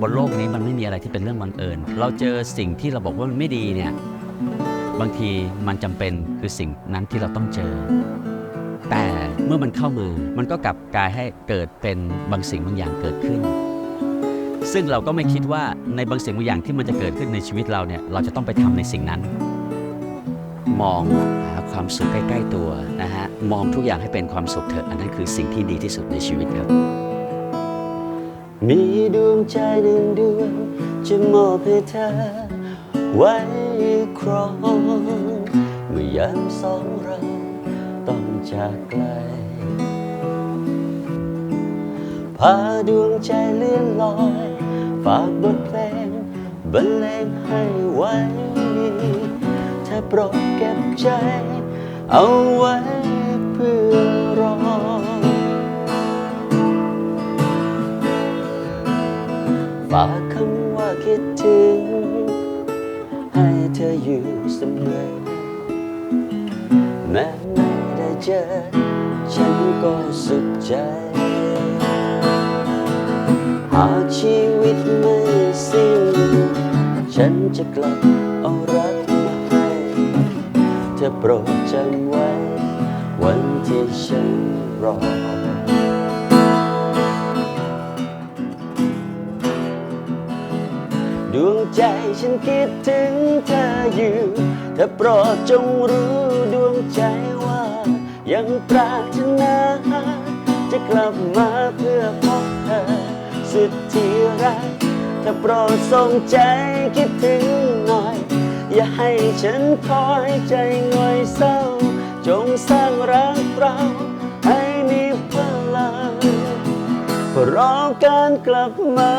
บนโลกนี้มันไม่มีอะไรที่เป็นเรื่องบังเอิญ เราเจอสิ่งที่เราบอกว่ามันไม่ดีเนี่ยบางทีมันจำเป็นคือสิ่งนั้นที่เราต้องเจอ แต่เมื่อมันเข้ามามันก็กลับกลายให้เกิดเป็นบางสิ่งบางอย่างเกิดขึ้น ซึ่งเราก็ไม่คิดว่าในบางสิ่งบางอย่างที่มันจะเกิดขึ้นในชีวิตเราเนี่ยเราจะต้องไปทำในสิ่งนั้น มองหาความสุขใกล้ ๆ ตัวนะฮะมองทุกอย่างให้เป็นความสุขเถอะอันนั้นคือสิ่งที่ดีที่สุดในชีวิตครับ มีดวงใจหนึ่งดวงจะมอบให้เธอ ไว้ครอง เมื่อยามสองเราต้องจากไกล พาดวงใจเลื่อนลอย ฝากบทเพลงบรรเลงให้ไว้เธอโปรดเก็บใจ เอาไว้เพื่อ ฝากคำว่าคิดถึง ให้เธออยู่เสมอแม้ไม่ได้เจอ ฉันก็สุขใจ หากชีวิตไม่สิ้น ฉันจะกลับเอารักมาให้เธอโปรดจำไว้ วันที่ฉันรอ ดวงใจฉันคิดถึงเธออยู่ เธอโปรดจงรู้ดวงใจว่า ยังปรารถนาจะกลับมาเพื่อพบเธอ สุดที่รักเธอโปรดส่งใจคิดถึงหน่อย อย่าให้ฉันคอยใจง่อยเศร้า จงสร้างรักเราให้มีพลังรอการกลับมา